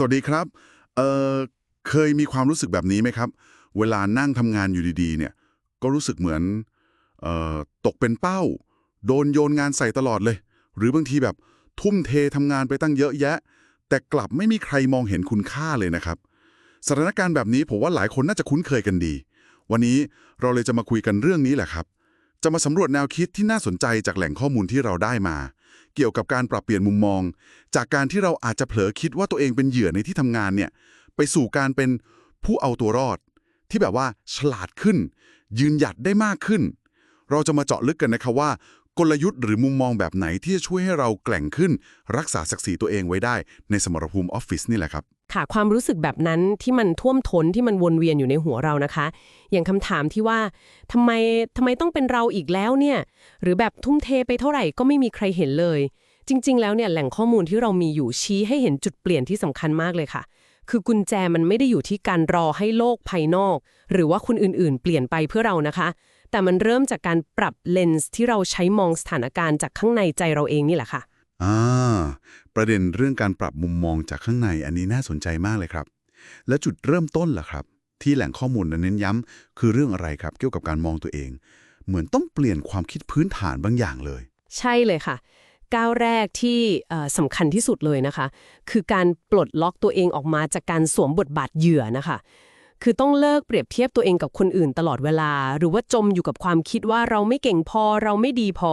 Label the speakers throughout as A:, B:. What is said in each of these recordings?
A: สวัสดีครับ เออเคยมีความรู้สึกแบบนี้ไหมครับ เวลานั่งทำงานอยู่ดีๆ เนี่ย ก็รู้สึกเหมือนเอ่อตกเป็นเป้า โดนโยนงานใส่ตลอดเลย หรือบางทีแบบทุ่มเททำงานไปตั้งเยอะแยะ แต่กลับไม่มีใครมองเห็นคุณค่าเลยนะครับ สถานการณ์แบบนี้ผมว่าหลายคนน่าจะคุ้นเคยกันดี วันนี้เราเลยจะมาคุยกันเรื่องนี้แหละครับ จะมาสำรวจแนวคิดที่น่าสนใจจากแหล่งข้อมูลที่เราได้มา เกี่ยวกับการปรับเปลี่ยนมุมมอง จากการที่เราอาจจะเผลอคิดว่าตัวเองเป็นเหยื่อในที่ทำงานเนี่ยไปสู่การเป็นผู้เอาตัวรอด ที่แบบว่าฉลาดขึ้น ยืนหยัดได้มากขึ้น เราจะมาเจาะลึกกันนะครับว่ากลยุทธ์หรือมุมมองแบบไหนที่จะช่วยให้เราแกล่งขึ้น รักษาศักดิ์ศรีตัวเองไว้ได้ในสมรภูมิออฟฟิศนี่แหละครับ
B: ค่ะความรู้สึกแบบนั้นที่มันท่วมท้นที่มันวนเวียนอยู่ในหัวเรานะคะ อย่างคำถามที่ว่าทำไมทำไมต้องเป็นเราอีกแล้วเนี่ยหรือแบบทุ่มเทไปเท่าไหร่ก็ไม่มีใครเห็นเลย จริง ๆ แล้วเนี่ยแหล่งข้อมูลที่เรามีอยู่ชี้ให้เห็นจุดเปลี่ยนที่สำคัญมากเลยค่ะ คือกุญแจมันไม่ได้อยู่ที่การรอให้โลกภายนอก หรือว่าคนอื่นๆ เปลี่ยนไปเพื่อเรานะคะ แต่มันเริ่มจากการปรับเลนส์ที่เราใช้มองสถานการณ์จากข้างในใจเราเองนี่แหละค่ะ
A: อ่า ประเด็นเรื่องการปรับมุมมองจากข้างในอันนี้น่าสนใจมากเลยครับ และจุดเริ่มต้นล่ะครับ ที่แหล่งข้อมูลนั้นเน้นย้ำคือเรื่องอะไรครับ เกี่ยวกับการมองตัวเอง เหมือนต้องเปลี่ยนความคิดพื้นฐานบางอย่างเลย
B: ใช่เลยค่ะ ก้าวแรกที่สำคัญที่สุดเลยนะคะ คือการปลดล็อกตัวเองออกมาจากการสวมบทบาทเหยื่อนะคะคือต้องเลิกเปรียบเทียบตัวเองกับคนอื่นตลอดเวลา หรือว่าจมอยู่กับความคิดว่าเราไม่เก่งพอเราไม่ดีพอ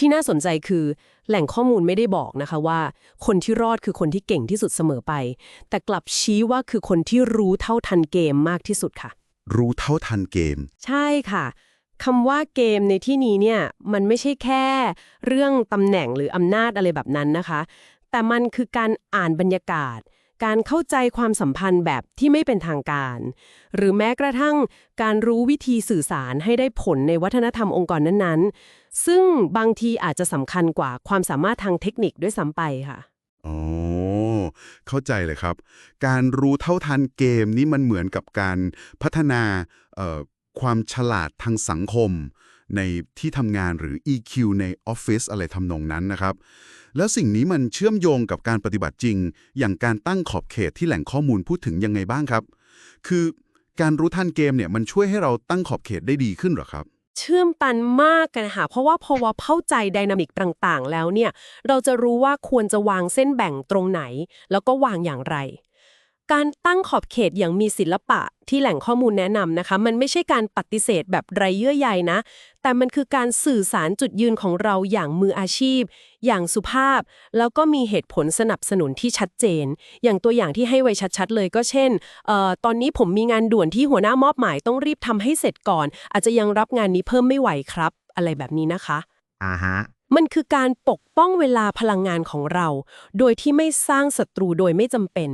B: ที่น่าสนใจคือแหล่งข้อมูลไม่ได้บอกนะคะว่า คนที่รอดคือคนที่เก่งที่สุดเสมอไป แต่กลับชี้ว่าคือคนที่รู้เท่าทันเกมมากที่สุดค่ะ
A: รู้เท่าทันเกม
B: ใช่ค่ะคำว่าเกมในที่นี้เนี่ยมันไม่ใช่แค่ เรื่องตำแหน่งหรืออำนาจอะไรแบบนั้นนะคะ แต่มันคือการอ่านบรรยากาศ การเข้าใจความสัมพันธ์แบบที่ไม่เป็นทางการ หรือแม้กระทั่งการรู้วิธีสื่อสารให้ได้ผลในวัฒนธรรมองค์กรนั้นๆ ซึ่งบางทีอาจจะสำคัญกว่าความสามารถทางเทคนิคด้วยซ้ำไปค่ะ
A: อ๋อเข้าใจเลยครับ การรู้เท่าทันเกมนี่มันเหมือนกับการพัฒนาความฉลาดทางสังคม ในที่ทำงานหรือ EQ ในออฟฟิศอะไรทำนองนั้นนะครับ แล้วสิ่งนี้มันเชื่อมโยงกับการปฏิบัติจริง อย่างการตั้งขอบเขตที่แหล่งข้อมูลพูดถึงยังไงบ้างครับ คือการรู้ทันเกมเนี่ยมันช่วยให้เราตั้งขอบเขตได้ดีขึ้นหรอครับ
B: เชื่อมตันมากกันค่ะ เพราะว่าพอว่าเข้าใจไดนามิกต่างๆ แล้วเนี่ย เราจะรู้ว่าควรจะวางเส้นแบ่งตรงไหน แล้วก็วางอย่างไร การตั้งขอบเขตอย่างมีศิลปะที่แหล่งข้อมูลแนะนำนะคะ มันไม่ใช่การปฏิเสธแบบไรเยื่อใยนะ แต่มันคือการสื่อสารจุดยืนของเราอย่างมืออาชีพ อย่างสุภาพ แล้วก็มีเหตุผลสนับสนุนที่ชัดเจน อย่างตัวอย่างที่ให้ไว้ชัดๆเลยก็เช่นเอ่อตอนนี้ผมมีงานด่วนที่หัวหน้ามอบหมายต้องรีบทำให้เสร็จก่อน อาจจะยังรับงานนี้เพิ่มไม่ไหวครับ อะไรแบบนี้นะคะ
C: อ่าฮะ
B: มันคือการปกป้องเวลาพลังงานของเรา โดยที่ไม่สร้างศัตรูโดยไม่จำเป็น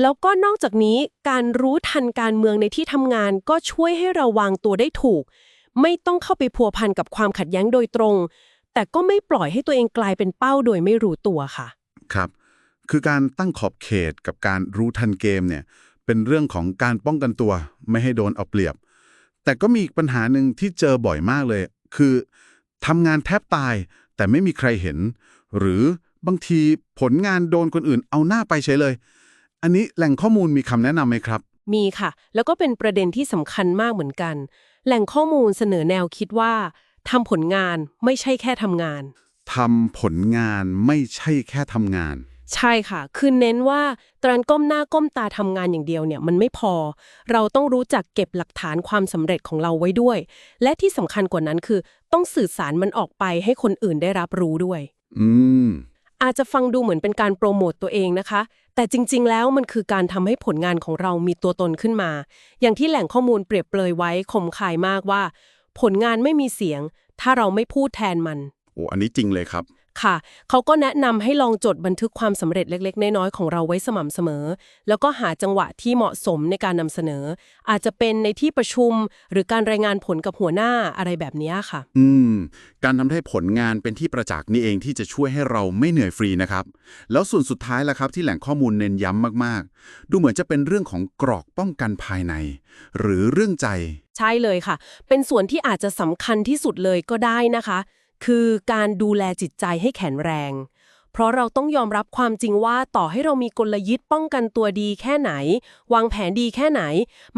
B: แล้วก็นอกจากนี้การรู้ทันการเมืองในที่ทำงานก็ช่วยให้เราวางตัวได้ถูก ไม่ต้องเข้าไปพัวพันกับความขัดแย้งโดยตรง แต่ก็ไม่ปล่อยให้ตัวเองกลายเป็นเป้าโดยไม่รู้ตัวค่ะ
A: ครับ คือการตั้งขอบเขตกับการรู้ทันเกมเนี่ยเป็นเรื่องของการป้องกันตัว ไม่ให้โดนเอาเปรียบ แต่ก็มีอีกปัญหาหนึ่งที่เจอบ่อยมากเลย คือทำงานแทบตาย แต่ไม่มีใครเห็น หรือบางทีผลงานโดนคนอื่นเอาหน้าไปเฉยเลย อันนี้แหล่งข้อมูลมีคำแนะนำไหมครับ
B: มีค่ะ แล้วก็เป็นประเด็นที่สำคัญมากเหมือนกัน แหล่งข้อมูลเสนอแนวคิดว่าทำผลงานไม่ใช่แค่ทำงาน
A: ทำผลงานไม่ใช่แค่ทำงาน
B: ใช่ค่ะ คือเน้นว่าตอนก้มหน้าก้มตาทำงานอย่างเดียวเนี่ยมันไม่พอ เราต้องรู้จักเก็บหลักฐานความสำเร็จของเราไว้ด้วย และที่สำคัญกว่านั้นคือ ต้องสื่อสารมันออกไปให้คนอื่นได้รับรู้ด้วย
A: อืม
B: อาจจะฟังดูเหมือนเป็นการโปรโมตตัวเองนะคะ แต่จริง ๆ แล้วมันคือการทำให้ผลงานของเรามีตัวตนขึ้นมา อย่างที่แหล่งข้อมูลเปรียบเปรยไว้คมคายมากว่า ผลงานไม่มีเสียง ถ้าเราไม่พูดแทนมัน
A: โอ้ อันนี้จริงเลยครับ
B: ค่ะ เขาก็แนะนำให้ลองจดบันทึกความสำเร็จเล็ก ๆ น้อยๆของเราไว้สม่ำเสมอ แล้วก็หาจังหวะที่เหมาะสมในการนำเสนอ อาจจะเป็นในที่ประชุมหรือการรายงานผลกับหัวหน้าอะไรแบบนี้ค่ะ
A: อืม การทำให้ผลงานเป็นที่ประจักษ์นี่เองที่จะช่วยให้เราไม่เหนื่อยฟรีนะครับ แล้วส่วนสุดท้ายล่ะครับที่แหล่งข้อมูลเน้นย้ำมากๆ ดูเหมือนจะเป็นเรื่องของกรอกป้องกันภายใน หรือเรื่องใจ
B: ใช่เลยค่ะ เป็นส่วนที่อาจจะสำคัญที่สุดเลยก็ได้นะคะ คือการดูแลจิตใจให้แข็งแรง เพราะเราต้องยอมรับความจริงว่าต่อให้เรามีกลยุทธ์ป้องกันตัวดีแค่ไหน วางแผนดีแค่ไหน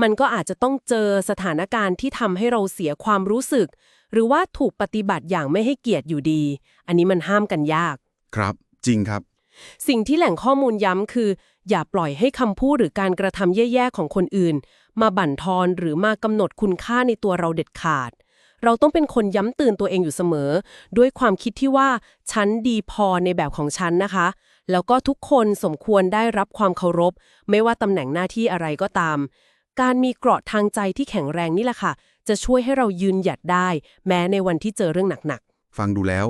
B: มันก็อาจจะต้องเจอสถานการณ์ที่ทำให้เราเสียความรู้สึก หรือว่าถูกปฏิบัติอย่างไม่ให้เกียรติอยู่ดี อันนี้มันห้ามกันยาก
A: ครับ จริงครับ
B: สิ่งที่แหล่งข้อมูลย้ำคือ อย่าปล่อยให้คำพูดหรือการกระทำแย่ๆของคนอื่น มาบั่นทอนหรือมากำหนดคุณค่าในตัวเราเด็ดขาด เราต้องเป็นคนย้ำเตือนตัวเองอยู่เสมอ ด้วยความคิดที่ว่าฉันดีพอในแบบของฉันนะคะ แล้วก็ทุกคนสมควรได้รับความเคารพ ไม่ว่าตำแหน่งหน้าที่อะไรก็ตาม การมีเกราะทางใจที่แข็งแรงนี่แหละค่ะ จะช่วยให้เรายืนหยัดได้ แม้ในวันที่เจอเรื่องหนักๆ
A: ฟังดูแล้ว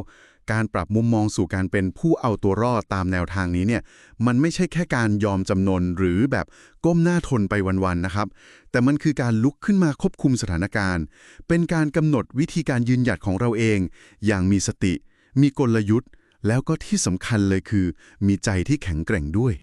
A: การปรับมุมมองสู่การเป็นผู้เอาตัวรอดตามแนวทางนี้เนี่ย มันไม่ใช่แค่การยอมจำนนหรือแบบก้มหน้าทนไปวันๆนะครับ แต่มันคือการลุกขึ้นมาควบคุมสถานการณ์ เป็นการกำหนดวิธีการยืนหยัดของเราเอง อย่างมีสติ มีกลยุทธ์ แล้วก็ที่สำคัญเลยคือ มีใจที่แข็งแกร่งด้วย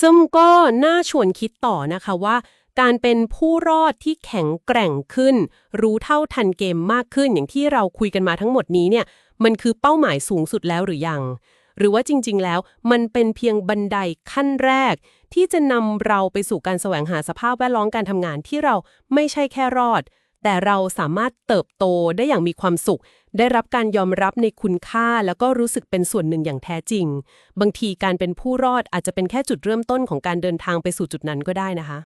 B: ซึ่งก็น่าชวนคิดต่อนะคะว่า การเป็นผู้รอดที่แข็งแกร่งขึ้น รู้เท่าทันเกมมากขึ้นอย่างที่เราคุยกันมาทั้งหมดนี้เนี่ยมันคือเป้าหมายสูงสุดแล้วหรือยัง หรือว่าจริง ๆ แล้วมันเป็นเพียงบันไดขั้นแรก ที่จะนำเราไปสู่การแสวงหาสภาพแวดล้อมการทำงานที่เราไม่ใช่แค่รอด แต่เราสามารถเติบโตได้อย่างมีความสุข ได้รับการยอมรับในคุณค่าแล้วก็รู้สึกเป็นส่วนหนึ่งอย่างแท้จริง บางทีการเป็นผู้รอดอาจจะเป็นแค่จุดเริ่มต้นของการเดินทางไปสู่จุดนั้นก็ได้นะคะ